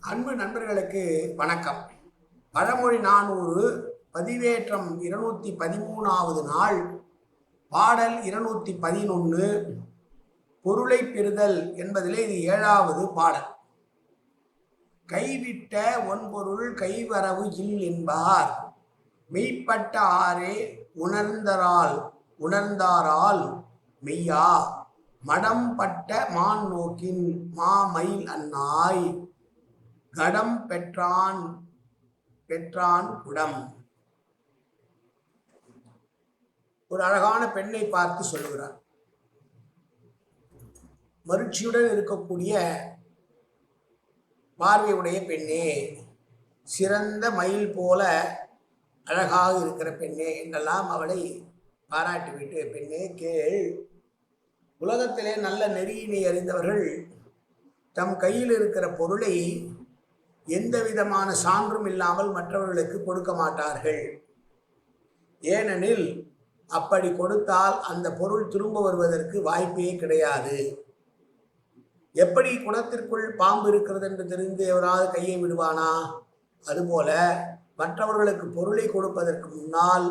அன்பு நண்பர்களுக்கு வணக்கம். பழமொழி நானூறு பதிவேற்றம் இருநூத்தி பதிமூணாவது நாள் பாடல் இருநூத்தி பதினொன்று பொருளை பெறுதல் என்பதிலே இது ஏழாவது பாடல். கைவிட்ட ஒன்பொருள் கைவரவு இல் என்பார். மெய்ப்பட்ட ஆரே உணர்ந்தரால் உணர்ந்தாரால் மெய்யா. மடம்பட்ட மான் நோக்கின் மாமயில் அன்னாய். கடம் பெற்றான் பெற்றான் குடம். ஒரு அழகான பெண்ணை பார்த்து சொல்லுகிறார். மகிழ்ச்சியுடன் இருக்கக்கூடிய பார்வையுடைய பெண்ணே சிறந்த மயில் போல அழகாக இருக்கிற பெண்ணே என்றெல்லாம் அவளை பாராட்டிவிட்டு பெண்ணே கேள். உலகத்திலே நல்ல நெறியினை அறிந்தவர்கள் தம் கையில் இருக்கிற பொருளை எந்த விதமான சான்றும் இல்லாமல் மற்றவர்களுக்கு கொடுக்க மாட்டார்கள். ஏனெனில் அப்படி கொடுத்தால் அந்த பொருள் திரும்ப வருவதற்கு வாய்ப்பே கிடையாது. எப்படி குணத்திற்குள் பாம்பு இருக்கிறது என்று தெரிந்து எவராவது கையை விடுவானா? அதுபோல மற்றவர்களுக்கு பொருளை கொடுப்பதற்கு முன்னால்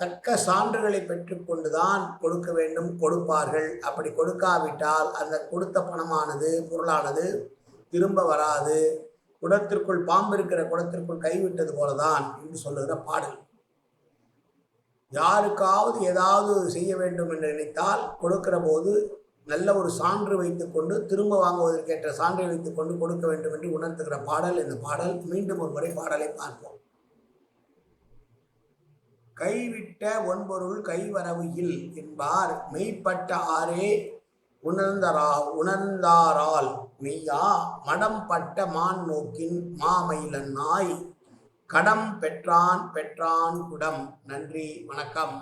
தக்க சான்றுகளை பெற்றுக்கொண்டுதான் கொடுக்க வேண்டும் கொடுப்பார்கள். அப்படி கொடுக்காவிட்டால் அந்த கொடுத்த பணமானது பொருளானது திரும்ப வராது. குடத்திற்குள் பாம்பு இருக்கிற குடத்திற்குள் கைவிட்டது போலதான் என்று சொல்லுகிற பாடல். யாருக்காவது ஏதாவது செய்ய வேண்டும் என்று நினைத்தால் கொடுக்கிற போது நல்ல ஒரு சான்று வைத்துக்கொண்டு திரும்ப வாங்குவதற்கேற்ற சான்றை வைத்துக்கொண்டு கொடுக்க வேண்டும் என்று உணர்த்துகிற பாடல். இந்த பாடல் மீண்டும் ஒரு முறை பாடலை பார்ப்போம். கைவிட்ட ஒன்பொருள் கைவரவு இல் என்பார். மெய்ப்பட்ட ஆரே உணர்ந்தரா உணர்ந்தாரால் மெய்யா மடம் பட்ட மான் நோக்கின் மாமயிலன் நாய் கடம் பெற்றான் பெற்றான் குடம். நன்றி வணக்கம்.